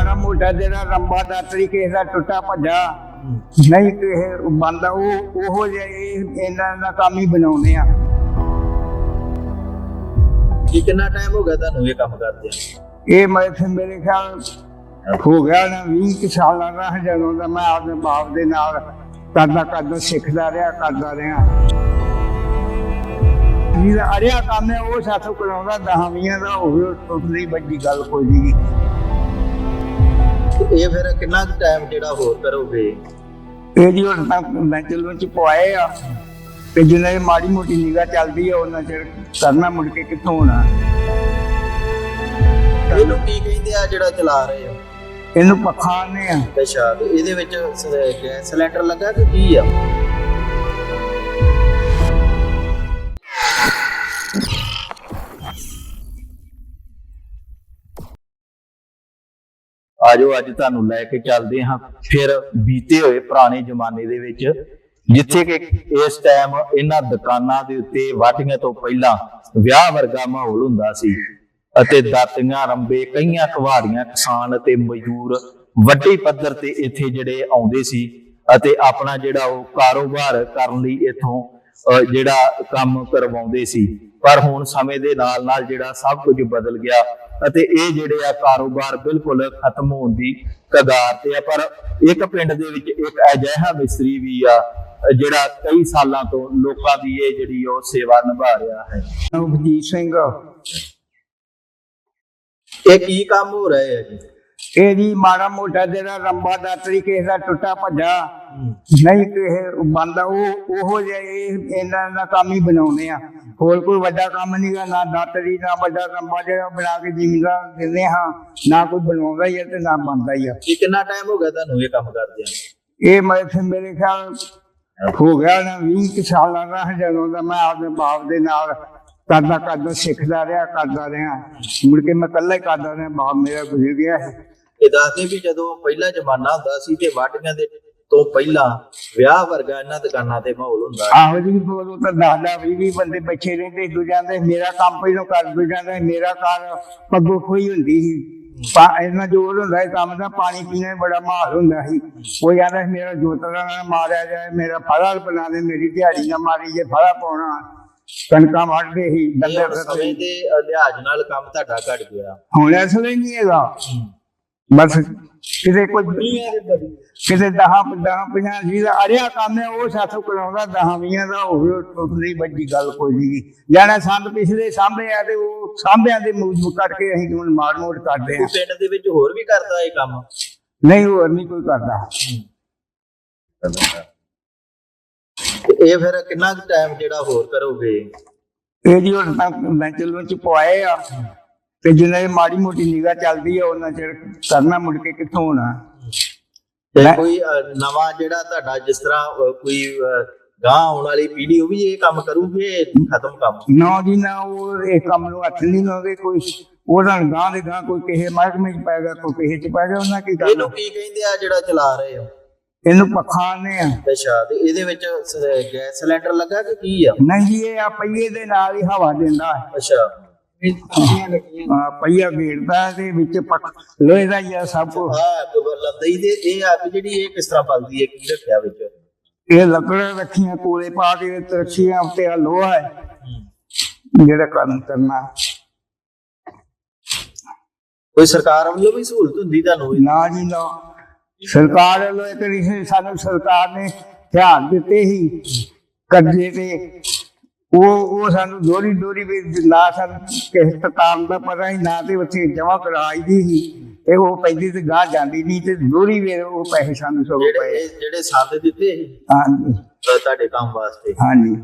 ਮਾੜਾ ਮੋਟਾ ਜਿਹੜਾ ਰੰਬਾ ਦਾ ਤਰੀਕੇ ਦਾ ਟੁੱਟਾ ਭੱਜਾ ਨਹੀਂ ਕਿਸੇ ਬੰਦਾ ਉਹ ਉਹੋ ਜਿਹਾ ਇਹ ਇਹਨਾਂ ਦਾ ਕੰਮ ਹੀ ਬਣਾਉਂਦੇ ਆ। ਕੀ ਕਿੰਨਾ ਟਾਈਮ ਹੋ ਗਿਆ ਤੁਹਾਨੂੰ ਇਹ ਕੰਮ ਕਰਦੇ ਇਹ ਮੈਂ ਫਿਰ ਮੇਰੇ ਖਿਆਲ ਹੋ ਗਿਆ ਨਾ 20 ਕੁ ਸਾਲਾਂ ਦਾ ਜਦੋਂ ਦਾ ਮੈਂ ਆਪਣੇ ਬਾਪ ਦੇ ਨਾਲ ਕਰਦਾ ਕਰਦਾ ਸਿੱਖਦਾ ਰਿਹਾ ਕਰਦਾ ਰਿਹਾ। ਜਿਹੜਾ ਅੜਿਆ ਕੰਮ ਹੈ ਉਹ ਸਾਥੋਂ ਕਰਾਉਂਦਾ ਦਹਾਵੀਆਂ ਦਾ ਹੋਵੇ ਉਸ ਲਈ ਵੱਡੀ ਗੱਲ ਕੋਈ ਨਹੀਂ। ਇਹ ਫਿਰ ਕਿੰਨਾ ਟਾਈਮ ਜਿਹੜਾ ਹੋਰ ਕਰੋਗੇ? ਇਹ ਜੀ ਹੁਣ ਤੱਕ ਮੈਂ ਚਲੋ ਚ ਪਵਾਏ ਆ। ਤੇ ਜਿੰਨਾ ਇਹ ਮਾੜੀ ਮੋਟੀ ਨਿਗਾਹ ਚੱਲਦੀ ਆ ਉਹਨਾਂ ਚਿਰ ਕਰਨਾ ਮੁੜ ਕੇ ਕਿੱਥੋਂ ਹੋਣਾ। ਇਹਨੂੰ ਕੀ ਕਹਿੰਦੇ ਆ ਜਿਹੜਾ ਚਲਾ ਰਹੇ ਹੋ ਇਹਨੂੰ ਪੱਖਾ ਨੇ ਆ। ਅੱਛਾ ਤੇ ਇਹਦੇ ਵਿੱਚ ਗੈਸ ਸਿਲੰਡਰ ਲੱਗਾ ਕਿ ਕੀ ਆ? ਆਜੋ ਅੱਜ ਤੁਹਾਨੂੰ ਲੈ ਕੇ ਚੱਲਦੇ ਹਾਂ। ਫਿਰ ਬੀਤੇ ਹੋਏ ਪੁਰਾਣੇ ਜ਼ਮਾਨੇ ਦੇ ਵਿੱਚ ਜਿੱਥੇ ਕਿ ਇਸ ਟਾਈਮ ਇਹਨਾਂ ਦੁਕਾਨਾਂ ਦੇ ਉੱਤੇ ਵਾਟੀਆਂ ਤੋਂ ਪਹਿਲਾਂ ਵਿਆਹ ਵਰਗਾ ਮਾਹੌਲ ਹੁੰਦਾ ਸੀ ਅਤੇ ਦਾਤੀਆਂ ਰੰਬੇ ਕਈਆਂ ਕੁਹਾੜੀਆਂ ਕਿਸਾਨ ਅਤੇ ਮਜ਼ਦੂਰ ਵੱਡੇ ਪੱਧਰ ਤੇ ਇੱਥੇ ਜਿਹੜੇ ਆਉਂਦੇ ਸੀ ਅਤੇ ਆਪਣਾ ਜਿਹੜਾ ਉਹ ਕਾਰੋਬਾਰ ਕਰਨ ਲਈ ਇੱਥੋਂ ਅਹ, ਜਿਹੜਾ ਕੰਮ ਕਰਵਾਉਂਦੇ ਸੀ। ਪਰ ਹੁਣ ਸਮੇਂ ਦੇ ਨਾਲ ਨਾਲ ਜਿਹੜਾ ਸਭ ਕੁਝ ਬਦਲ ਗਿਆ। ਅਤੇ ਇਹ ਜਿਹੜੇ ਆ ਕਾਰੋਬਾਰ ਬਿਲਕੁਲ ਖਤਮ ਹੋਣ ਦੀ ਕਗਾਰ ਤੇ ਆ ਪਰ ਇੱਕ ਪਿੰਡ ਦੇ ਵਿੱਚ ਇੱਕ ਅਜਿਹਾ ਮਿਸਤਰੀ ਵੀ ਆ ਜਿਹੜਾ ਕਈ ਸਾਲਾਂ ਤੋਂ ਲੋਕਾਂ ਦੀ ਇਹ ਜਿਹੜੀ ਉਹ ਸੇਵਾ ਨਿਭਾ ਰਿਹਾ ਹੈ। ਨਵਜੀਤ ਸਿੰਘ। ਇਹ ਕੀ ਕੰਮ ਹੋ ਰਿਹਾ ਹੈ ਜੀ? ਇਹ ਜੀ ਮਾੜਾ ਮੋਟਾ ਜਿਹੜਾ ਰੰਬਾ ਦਾ ਤਰੀਕੇ ਦਾ ਟੁੱਟਾ ਭੱਜਾ। ਨਹੀਂ ਕਿਸੇ ਬੰਦਾ ਉਹ ਉਹੋ ਜਿਹਾ ਇਹ ਇਹਨਾਂ ਦਾ ਕੰਮ ਹੀ ਬਣਾਉਂਦੇ ਆ। ਹੋਰ ਕੋਈ ਵੱਡਾ ਕੰਮ ਨਹੀਂਗਾ ਨਾ ਦਾਤਰੀ ਨਾ ਵੱਡਾ ਰੰਬਾ ਜਿਹੜਾ ਬਣਾ ਕੇ ਜ਼ਿਮੀਦਾਰ ਦਿੰਦੇ ਹਾਂ। ਨਾ ਕੋਈ ਬਣਾਉਂਦਾ ਹੀ ਤੇ ਨਾ ਬਣਦਾ ਹੀ ਆ। ਕੀ ਕਿੰਨਾ ਟਾਈਮ ਹੋ ਗਿਆ ਤੁਹਾਨੂੰ ਇਹ ਕੰਮ ਕਰਦੇ ਆ ਇਹ ਮੈਂ ਫਿਰ ਮੇਰੇ ਖਿਆਲ ਹੋ ਗਿਆ ਨਾ 20 ਕੁ ਸਾਲਾਂ ਦਾ ਜਦੋਂ ਦਾ ਮੈਂ ਆਪਣੇ ਬਾਪ ਦੇ ਨਾਲ ਕਰਦਾ ਕਰਦਾ ਸਿੱਖਦਾ ਰਿਹਾ ਕਰਦਾ ਰਿਹਾ। ਮੁੜ ਕੇ ਮੈਂ ਇਕੱਲਾ ਹੀ ਕਰਦਾ ਰਿਹਾ ਬਾਪ ਮੇਰਾ ਗੁਜ਼ਰ ਗਿਆ। ਇਹ ਦੱਸਦੇ ਵੀ ਜਦੋਂ ਪਹਿਲਾ ਜ਼ਮਾਨਾ ਹੁੰਦਾ ਸੀ ਤੇ ਵਾਢੀਆਂ ਦੇ ਤੋਂ ਪਹਿਲਾਂ ਵਿਆਹ ਵਰਗਾ ਇਹਨਾਂ ਦੁਕਾਨਾਂ ਤੇ ਮਾਹੌਲ ਹੁੰਦਾ। ਆਹੋ ਜੀ ਬੋਲੋ ਤਾਂ ਦਾਦਾ ਵੀ ਵੀ ਬੰਦੇ ਬੱਚੇ ਰਹਿੰਦੇ ਦੂਜਿਆਂ ਦੇ ਮੇਰਾ ਕੰਮ ਪਹਿਲੋਂ ਕਰ ਦੂਜਿਆਂ ਦਾ ਮੇਰਾ ਘਰ ਪੱਗੋ ਖੋਈ ਹੁੰਦੀ ਸੀ। ਪਾ ਇਹਨਾਂ ਜੋਰ ਹੁੰਦਾ ਸੀ ਕੰਮ ਦਾ ਪਾਣੀ ਪੀਣੇ ਬੜਾ ਮਾਹੌਲ ਹੁੰਦਾ ਸੀ। ਉਹ ਕਹਿੰਦਾ ਮੇਰਾ ਜੋਤਰਾ ਨਾ ਮਾਰਿਆ ਜਾਏ ਮੇਰਾ ਫੜਾ ਬਣਾ ਦੇ ਮੇਰੀ ਦਿਹਾੜੀ ਨਾ ਮਾਰੀ ਜੇ ਫੜਾ ਪਾਉਣਾ। ਕਣਕਾਂ ਵੱਢਦੇ ਹੁਣ ਸਮੇਂ ਫਿਰਦੇ ਦੇ ਲਿਹਾਜ਼ ਨਾਲ ਕੰਮ ਤੁਹਾਡਾ ਘਟ ਗਿਆ। ਹੁਣ ਹੀ ਨਹੀਂ ਹੈਗਾ। ਬਸ ਕਿਤੇ ਕੋਈ ਕਿਤੇ। ਦਹਾਂ ਦਹਾਂ ਪੰਜਾਹ ਜੀ ਦਾ ਅੜਿਆ ਕੰਮ ਹੈ ਉਹ ਸਾਥੋਂ ਕਰਾਉਂਦਾ ਦਹਾਂ ਵੀਆਂ ਦਾ ਹੋਵੇ ਲਈ ਵੱਡੀ ਗੱਲ ਕੋਈ ਨਹੀਂ। ਜਾਣਾ ਸੰਦ ਪਿਛਲੇ ਸਾਂਭੇ ਆ ਤੇ ਉਹ ਸਾਂਭਿਆਂ ਦੇ ਮੂਜਬ ਕਰਕੇ ਅਸੀਂ ਹੁਣ ਮਾਰ ਮੋੜ ਕਰਦੇ ਆ ਪਿੰਡ ਦੇ ਵਿੱਚ ਹੋਰ ਵੀ ਕਰਦਾ ਇਹ ਕੰਮ? ਨਹੀਂ ਹੋਰ ਨਹੀਂ ਕੋਈ ਕਰਦਾ। ਤੇ ਇਹ ਫਿਰ ਕਿੰਨਾ ਕੁ ਟਾਈਮ ਜਿਹੜਾ ਹੋਰ ਕਰੋਗੇ? ਇਹ ਜੀ ਹੁਣ ਤੱਕ ਮੈਂ ਚਲੋ ਚ ਪਵਾਏ ਆ ਤੇ ਜਿੰਨਾ ਇਹ ਮਾੜੀ ਮੋਟੀ ਨਿਗਾਹ ਚੱਲਦੀ ਆ ਉਹਨਾਂ ਚਿਰ ਕਰਨਾ ਮੁੜ ਕੇ ਕਿੱਥੋਂ ਹੋਣਾ? ਤੇ ਕੋਈ ਨਵਾਂ ਜਿਹੜਾ ਤੁਹਾਡਾ ਜਿਸ ਤਰ੍ਹਾਂ ਕੋਈ ਗਾਂ ਆਉਣ ਵਾਲੀ ਪੀੜ੍ਹੀ ਉਹ ਵੀ ਇਹ ਕੰਮ ਕਰੂਗੀ ਇਹ ਖਤਮ ਕੰਮ? ਨਾ ਜੀ ਨਾ ਉਹ ਇਹ ਕੰਮ ਨੂੰ ਹੱਥ ਨਹੀਂ ਲਾਉਂਦੇ ਕੋਈ। ਉਹਦਾ ਗਾਂ ਦੇ ਗਾਂ ਕੋਈ ਕਿਸੇ ਮਹਿਕਮੇ ਚ ਪੈ ਗਿਆ ਕੋਈ ਕਿਸੇ ਚ ਪੈ ਗਿਆ ਉਹਨਾਂ ਕੀ ਕਰਨਾ? ਇਹਨੂੰ ਕੀ ਕਹਿੰਦੇ ਆ ਜਿਹੜਾ ਚਲਾ ਰਹੇ ਹੋ? ਇਹਨੂੰ ਪੱਖਾ ਨੇ ਆ। ਅੱਛਾ ਤੇ ਇਹਦੇ ਵਿੱਚ ਸ- ਗੈਸ ਸਿਲੰਡਰ ਲੱਗਾ ਕਿ ਕੀ ਆ? ਨਹੀਂ ਇਹ ਆ ਪਹੀਏ ਦੇ ਨਾਲ ਹੀ ਹਵਾ ਦਿੰਦਾ ਹੈ। ਅੱਛਾ। ਆ ਪਹੀਆ ਘੇਰਦਾ ਤੇ ਵਿੱਚ ਪੱਖ ਲੋਹੇ ਦਾ ਹੀ ਆ ਸਭ ਕੁਛ। ਹਾਂ ਲੰਦਈ ਦੇ ਇਹ ਅੱਗ ਜਿਹੜੀ ਇਹ ਕਿਸ ਤਰ੍ਹਾਂ ਪਲਦੀ ਹੈ? ਕੀ ਰੱਖਿਆ ਵਿੱਚ? ਇਹ ਲੱਕੜਾਂ ਰੱਖੀਆਂ ਕੋਲੇ ਪਾ ਕੇ ਤੇ ਰੱਖੀਆਂ ਉੱਤੇ ਆ ਲੋਹਾ ਹੈ। ਜਿਹੜਾ ਕੰਮ ਕਰਨਾ। ਕੋਈ ਸਰਕਾਰ ਵੱਲੋਂ ਵੀ ਸਹੂਲਤ ਹੁੰਦੀ ਤੁਹਾਨੂੰ? ਇਹ? ਨਾ ਜੀ ਨਾ। ਸਰਕਾਰ ਵੱਲੋਂ ਇੱਕ ਰਿਸ਼ੀ ਸਾਨੂੰ ਸਰਕਾਰ ਨੇ ਧਿਆਨ ਦਿੱਤੇ ਹੀ ਕਰਜ਼ੇ ਤੇ। ਉਹ ਉਹ ਸਾਨੂੰ ਦੋਰੀ ਦੋਰੀ ਵੀ ਨਾ ਸਾਨੂੰ ਕਿਸੇ ਤਤਾਮ ਦਾ ਪਤਾ ਹੀ ਨਾ ਤੇ ਉੱਥੇ ਜਮਾ ਕਰਾਈ ਦੀ ਸੀ ਤੇ ਉਹ ਪੈਂਦੀ ਤੇ ਗਾਂ ਜਾਂਦੀ ਨਹੀਂ ਤੇ ਦੋਰੀ ਵੀ ਉਹ ਪੈਸੇ ਸਾਨੂੰ ਜਿਹੜੇ ਪਏ। ਜਿਹੜੇ ਸੰਦ ਦਿੱਤੇ ਹਾਂਜੀ। ਤੁਹਾਡੇ ਕੰਮ ਵਾਸਤੇ। ਹਾਂਜੀ।